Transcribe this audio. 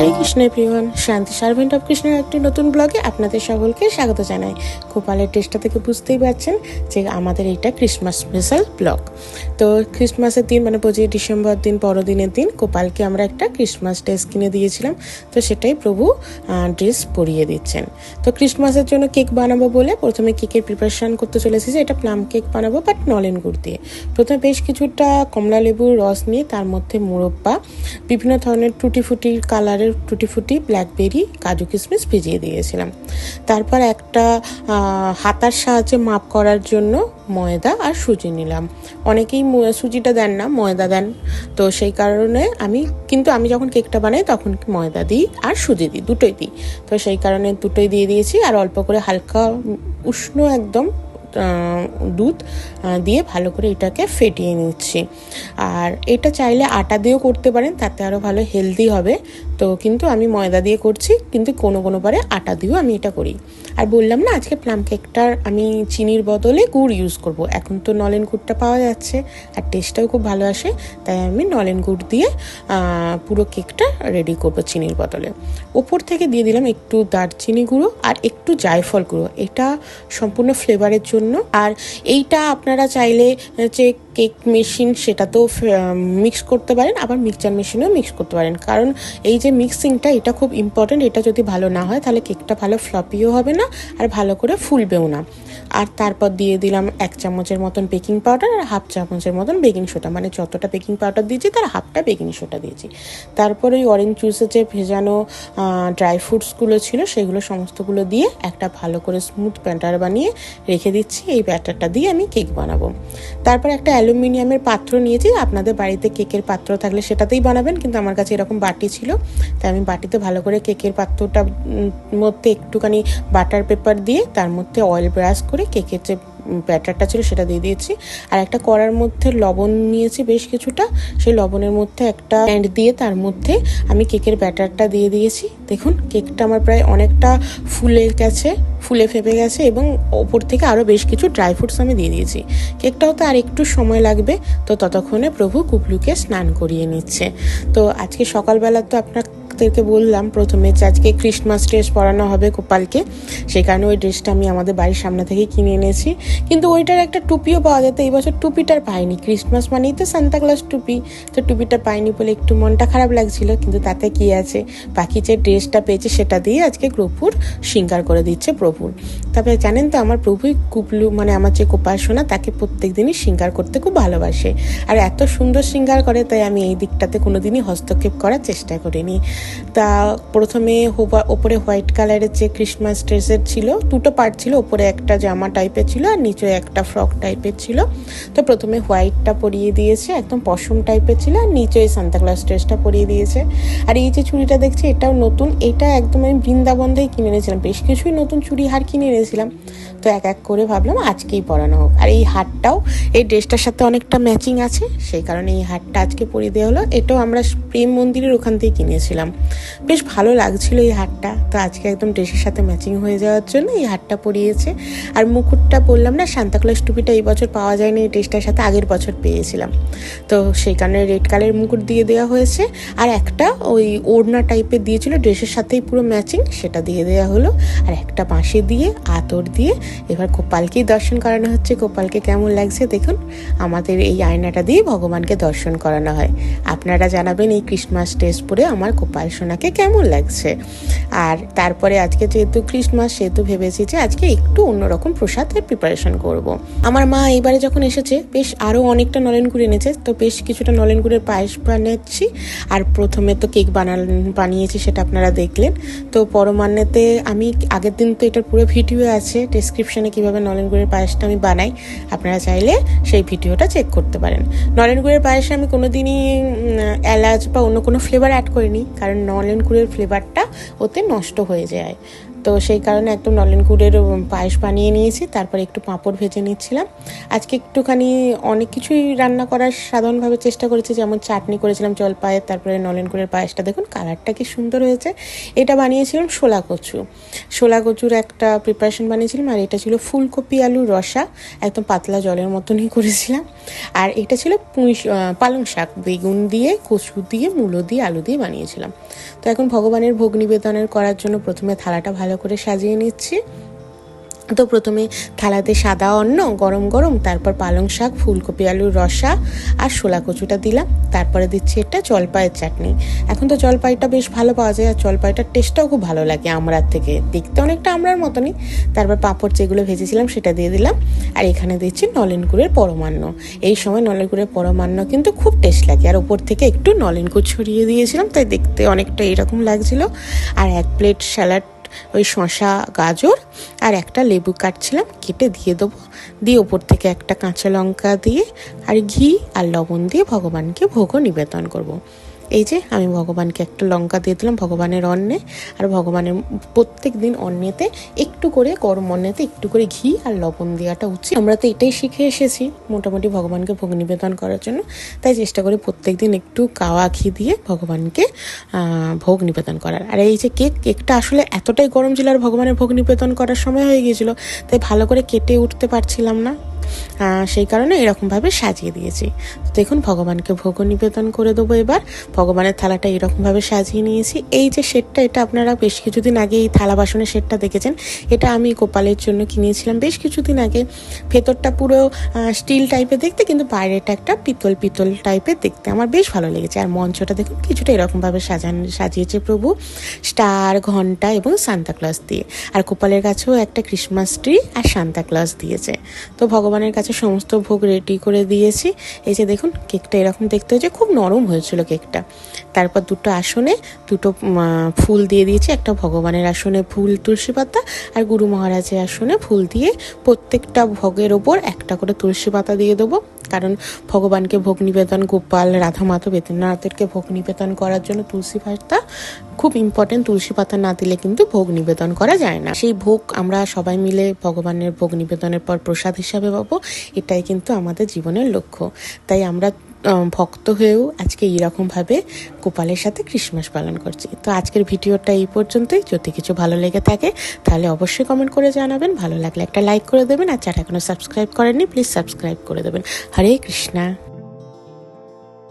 হরে কৃষ্ণ প্রিয়ন শান্তি servant of কৃষ্ণের একটি নতুন ব্লগে আপনাদের সকলকে স্বাগত জানাই। গোপালের টেস্টটা থেকে বুঝতেই পারছেন যে আমাদের এটা ক্রিসমাস স্পেশাল ব্লগ তো ক্রিসমাসের দিন মানে পঁচিশে ডিসেম্বর দিন বড়দিনের দিন গোপালকে আমরা একটা ক্রিসমাস ড্রেস কিনে দিয়েছিলাম। তো সেটাই প্রভু ড্রেস পরিয়ে দিচ্ছেন। তো ক্রিসমাসের জন্য কেক বানাবো বলে প্রথমে কেকের প্রিপারেশান করতে চলে এসেছি এটা প্লাম কেক বানাবো বাট নলেন গুড় দিয়ে। প্রথমে বেশ কিছুটা কমলা লেবুর রস নিয়ে তার মধ্যে মুরব্বা, বিভিন্ন ধরনের টুটি ফুটি কালারের টুটি ফুটি ব্ল্যাকবেরি কাজু কিশমিশ ভিজিয়ে দিয়েছিলাম। তারপর একটা হাতার সাহায্যে মাপ করার জন্য ময়দা আর সুজি নিলাম। অনেকেই সুজিটা দেন না, ময়দা দেন। তো সেই কারণে আমি, কিন্তু আমি যখন কেকটা বানাই তখন ময়দা দিই আর সুজি দিই, দুটোই দিই। তো সেই কারণে দুটোই দিয়ে দিয়েছি আর অল্প করে হালকা উষ্ণ একদম দুধ দিয়ে ভালো করে এটাকে ফেটিয়ে নিচ্ছি। আর এটা চাইলে আটা দিয়েও করতে পারেন, তাতে আরও ভালো হেলদি হবে। তো কিন্তু আমি ময়দা দিয়ে করছি, কিন্তু কোনো কোনো বারে আটা দিয়েও আমি এটা করি। আর বললাম না, আজকে প্লাম কেকটার আমি চিনির বদলে গুড় ইউজ করব। এখন তো নলেন গুড়টা পাওয়া যাচ্ছে, আর টেস্টটাও খুব ভালো আসে, তাই আমি নলেন গুড় দিয়ে পুরো কেকটা রেডি করব চিনির বদলে। ওপর থেকে দিয়ে দিলাম একটু দারচিনি গুঁড়ো আর একটু জায়ফল গুঁড়ো। এটা সম্পূর্ণ ফ্লেভারের জন্য। আর এইটা আপনারা চাইলে যে কেক মেশিন সেটাতেও মিক্স করতে পারেন, আবার মিক্সচার মেশিনেও মিক্স করতে পারেন। কারণ এই যে মিক্সিংটা এটা খুব ইম্পর্টেন্ট এটা যদি ভালো না হয় তাহলে কেকটা ভালো ফ্লপিও হবে না আর ভালো করে ফুলবেও না। আর তারপর দিয়ে দিলাম এক চামচের মতন বেকিং পাউডার আর হাফ চামচের মতন বেকিং সোডা মানে যতটা বেকিং পাউডার দিয়েছি তার হাফটা বেকিং সোডা দিয়েছি। তারপর ওই অরেঞ্জ জুসে যে ভেজানো ড্রাই ফ্রুটসগুলো ছিল সেগুলো সমস্তগুলো দিয়ে একটা ভালো করে স্মুথ ব্যাটার বানিয়ে রেখে দিচ্ছি, এই ব্যাটারটা দিয়ে আমি কেক বানাবো। তারপর একটা অ্যালুমিনিয়ামের পাত্র নিয়েছি, আপনাদের বাড়িতে কেকের পাত্র থাকলে সেটাতেই বানাবেন, কিন্তু আমার কাছে এরকম বাটি ছিল। তাই আমি বাটিতে ভালো করে কেকের পাত্রটা মধ্যে একটুখানি বাটার পেপার দিয়ে তার মধ্যে অয়েল ব্রাশ করে কেকের যে ব্যাটারটা ছিল সেটা দিয়ে দিয়েছি। আর একটা কড়ার মধ্যে লবণ নিয়েছি বেশ কিছুটা। সেই লবণের মধ্যে একটা স্ট্যান্ড দিয়ে তার মধ্যে আমি কেকের ব্যাটারটা দিয়ে দিয়েছি। দেখুন, কেকটা আমার প্রায় অনেকটা ফুলে গেছে, ফুলে ফেপে গেছে এবং ওপর থেকে আরও বেশ কিছু ড্রাই ফ্রুটস আমি দিয়ে দিয়েছি। কেকটাও তো আর একটু সময় লাগবে, তো ততক্ষণে প্রভু কুবলুকে স্নান করিয়ে নিচ্ছে। তো আজকে সকালবেলা তো আপনার আপনাদেরকে বললাম প্রথমে যে আজকে ক্রিসমাস ড্রেস পরানো হবে গোপালকে। সেই কারণে ওই ড্রেসটা আমি আমাদের বাড়ির সামনে থেকে কিনে এনেছি। কিন্তু ওইটার একটা টুপিও পাওয়া যেত এই বছর টুপিটার পাইনি। ক্রিসমাস মানেই তো সান্তাক্লাস টুপি। তো টুপিটা পাইনি বলে একটু মনটা খারাপ লাগছিল, কিন্তু তাতে কি আছে? বাকি যে ড্রেসটা পেয়েছে সেটা দিয়ে আজকে প্রভুর সিঙ্গার করে দিচ্ছে প্রভুর তবে জানেন তো, আমার প্রভুই কুপলু মানে আমার যে কোপাল সোনা, তাকে প্রত্যেক দিনই সিঙ্গার করতে খুব ভালোবাসে। আর এত সুন্দর সিঙ্গার করে, তাই আমি এই দিকটাতে কোনোদিনই হস্তক্ষেপ করার চেষ্টা করিনি। তা প্রথমে ওপরে হোয়াইট কালারের যে ক্রিসমাস ড্রেসের ছিল, দুটো পার্ট ছিল, ওপরে একটা জামা টাইপের ছিল আর নিচে একটা ফ্রক টাইপের ছিল। তো প্রথমে হোয়াইটটা পরিয়ে দিয়েছে, একদম পশম টাইপের ছিল আর নিচে ওই সান্তাক্লাস ড্রেসটা পরিয়ে দিয়েছে। আর এই যে চুড়িটা দেখছি, এটাও নতুন, এটা একদম আমি বৃন্দাবন থেকেই কিনে এনেছিলাম, বেশ কিছুই নতুন চুড়ি হার কিনে এনেছিলাম। তো এক এক করে ভাবলাম আজকেই পরানো হোক। আর এই হারটাও, এই ড্রেসটার সাথে অনেকটা ম্যাচিং আছে, সেই কারণে এই হারটা আজকে পরিয়ে দেওয়া হলো। এটাও আমরা প্রেম মন্দিরের ওখান থেকে কিনেছিলাম। বেশ ভালো লাগছিল এই হারটা। তো আজকে একদম ড্রেসের সাথে ম্যাচিং হয়ে যাওয়ার জন্য এই হারটা পরিয়েছে। আর মুকুটটা বললাম না সান্তাক্লাস টুপিটা এই বছর পাওয়া যায়নি, এই ড্রেসটার সাথে আগের বছর পেয়েছিলাম। তো সেই কারণে রেড কালারের মুকুট দিয়ে দেওয়া হয়েছে। আর একটা ওই ওড়না টাইপের দিয়েছিল, ড্রেসের সাথেই পুরো ম্যাচিং সেটা দিয়ে দেওয়া হলো। আর একটা বাঁশি দিয়ে, আতর দিয়ে, এবার গোপালকেই দর্শন করানো হচ্ছে। গোপালকে কেমন লাগছে দেখুন, আমাদের এই আয়নাটা দিয়ে ভগবানকে দর্শন করানো হয়। আপনারা জানাবেন এই ক্রিসমাস ড্রেস পরে আমার গোপাল সোনাকে কেমন লাগছে? আর তারপরে আজকে যেহেতু ক্রিসমাস সেহেতু ভেবেছি যে আজকে একটু অন্যরকম প্রসাদের প্রিপারেশন করব। আমার মা এবারে যখন এসেছে বেশ আরও অনেকটা নলেন গুড় এনেছে তো বেশ কিছুটা নলেন গুড়ের পায়েস বানাচ্ছি। আর প্রথমে তো কেক বানান বানিয়েছি সেটা আপনারা দেখলেন। তো পরমান্নেতে আমি আগের দিন তো এটার পুরো ভিডিও আছে ডেসক্রিপশনে কীভাবে নলেন গুড়ের পায়েসটা আমি বানাই আপনারা চাইলে সেই ভিডিওটা চেক করতে পারেন। নলেন গুড়ের পায়েসে আমি কোনোদিনই উম, এলাচ বা অন্য কোনো ফ্লেভার অ্যাড করিনি কারণ নলেন গুড়ের ফ্লেভারটা ওতে নষ্ট হয়ে যায়। তো সেই কারণে একদম নলেন গুড়ের পায়েস বানিয়ে নিয়েছি, তারপর একটু পাঁপড় ভেজে নিচ্ছিলাম। আজকে একটুখানি অনেক কিছুই রান্না করার সাধারণভাবে চেষ্টা করেছি, যেমন চাটনি করেছিলাম জলপায়ের তারপরে নলেন গুড়ের পায়েসটা। দেখুন, কালারটা কি সুন্দর হয়েছে। এটা বানিয়েছিলাম শোলা কচু। শোলা কচুর একটা প্রিপারেশন বানিয়েছিলাম, আর এটা ছিল ফুলকপি আলু রসা, একদম পাতলা জলের মতনই করেছিলাম। আর এটা ছিল পুঁই পালং শাক। বেগুন দিয়ে, কচু দিয়ে, মূলো দিয়ে, আলু দিয়ে বানিয়েছিলাম। তো এখন ভগবানের ভোগ নিবেদনের করার জন্য প্রথমে থালাটা ভালো করে সাজিয়ে নিচ্ছি। তো প্রথমে থালাতে সাদা অন্ন, গরম গরম, তারপর পালং শাক, ফুলকপি, আলুর রসা আর শোলা কচুটা দিলাম। তারপরে দিচ্ছি এটা জলপাইয়ের চাটনি। এখন তো জলপাইটা বেশ ভালো পাওয়া যায় আর জলপাইটার টেস্টটাও খুব ভালো লাগে আমড়ার থেকে। দেখতে অনেকটা আমড়ার মতনই। তারপর পাঁপড় যেগুলো ভেজেছিলাম সেটা দিয়ে দিলাম। আর এখানে দিচ্ছি নলেন গুড়ের পরমান্ন। এই সময় নলেন গুড়ের পরমান্ন কিন্তু খুব টেস্ট লাগে। আর ওপর থেকে একটু নলেন গুড় ছড়িয়ে দিয়েছিলাম, তাই দেখতে অনেকটা এরকম লাগছিল। আর এক প্লেট স্যালাড ওই শশা গাজর আর একটা লেবু কাটছিলাম, কেটে দিয়ে দেবো দিয়ে ওপর থেকে একটা কাঁচা লঙ্কা দিয়ে আর ঘি আর লবণ দিয়ে ভগবানকে ভোগও নিবেদন করব। এই যে, আমি ভগবানকে একটা লঙ্কা দিয়ে দিলাম, ভগবানের অন্নে, আর ভগবানের প্রত্যেক দিন অন্নেতে একটু করে, গরম অন্নেতে একটু করে ঘি আর লবণ দেওয়াটা উচিত। আমরা তো এটাই শিখে এসেছি মোটামুটি ভগবানকে ভোগ নিবেদন করার জন্য। তাই চেষ্টা করি প্রত্যেক দিন একটু কাওয়া ঘি দিয়ে ভগবানকে ভোগ নিবেদন করার। আর এই যে কেক, কেকটা আসলে এতটাই গরম ছিল আর ভগবানের ভোগ নিবেদন করার সময় হয়ে গিয়েছিল, তাই ভালো করে কেটে উঠতে পারছিলাম না। সেই কারণে এরকমভাবে সাজিয়ে দিয়েছি। দেখুন, ভগবানকে ভোগ নিবেদন করে দেবো এবার। ভগবানের থালাটা এরকমভাবে সাজিয়ে নিয়েছি। এই যে সেটটা, এটা আপনারা বেশ কিছুদিন আগে এই থালা বাসনের সেটটা দেখেছেন। এটা আমি গোপালের জন্য কিনেছিলাম। বেশ কিছুদিন আগে ভেতরটা পুরো স্টিল টাইপের দেখতে, কিন্তু বাইরেটা একটা পিতল পিতল টাইপের দেখতে আমার বেশ ভালো লেগেছে। আর মঞ্চটা দেখুন, কিছুটা এরকমভাবে সাজান, সাজিয়েছে প্রভু। স্টার, ঘণ্টা এবং সান্তাক্লজ দিয়ে। আর গোপালের কাছেও একটা ক্রিসমাস ট্রি আর সান্তাক্লজ দিয়েছে। তো ভগবানের কাছে সমস্ত ভোগ রেডি করে দিয়েছি। এই যে দেখুন কেকটা এরকম দেখতে হয়েছে, খুব নরম হয়েছিল কেকটা তারপর দুটো আসনে, দুটো ফুল দিয়ে দিয়েছি, একটা ভগবানের আসনে ফুল, তুলসী পাতা, আর গুরু মহারাজের আসনে ফুল দিয়ে প্রত্যেকটা ভোগের ওপর একটা করে তুলসী পাতা দিয়ে দেবো। কারণ ভগবানকে ভোগ নিবেদন, গোপাল রাধা মাধব ভোগ নিবেদন করার জন্য তুলসী পাতা খুব ইম্পর্টেন্ট তুলসী পাতা না দিলে কিন্তু ভোগ নিবেদন করা যায় না। সেই ভোগ আমরা সবাই মিলে ভগবানের ভোগ নিবেদনের পর প্রসাদ হিসাবে পাবো, এটাই কিন্তু আমাদের জীবনের লক্ষ্য। তাই আমরা ভক্ত হয়েও আজকে এইরকমভাবে গোপালের সাথে ক্রিসমাস পালন করছি। তো আজকের ভিডিওটা এই পর্যন্তই। যদি কিছু ভালো লেগে থাকে, তাহলে অবশ্যই কমেন্ট করে জানাবেন। ভালো লাগলে একটা লাইক করে দেবেন। আর যারা এখনও সাবস্ক্রাইব করেননি প্লিজ সাবস্ক্রাইব করে দেবেন। হরে কৃষ্ণা।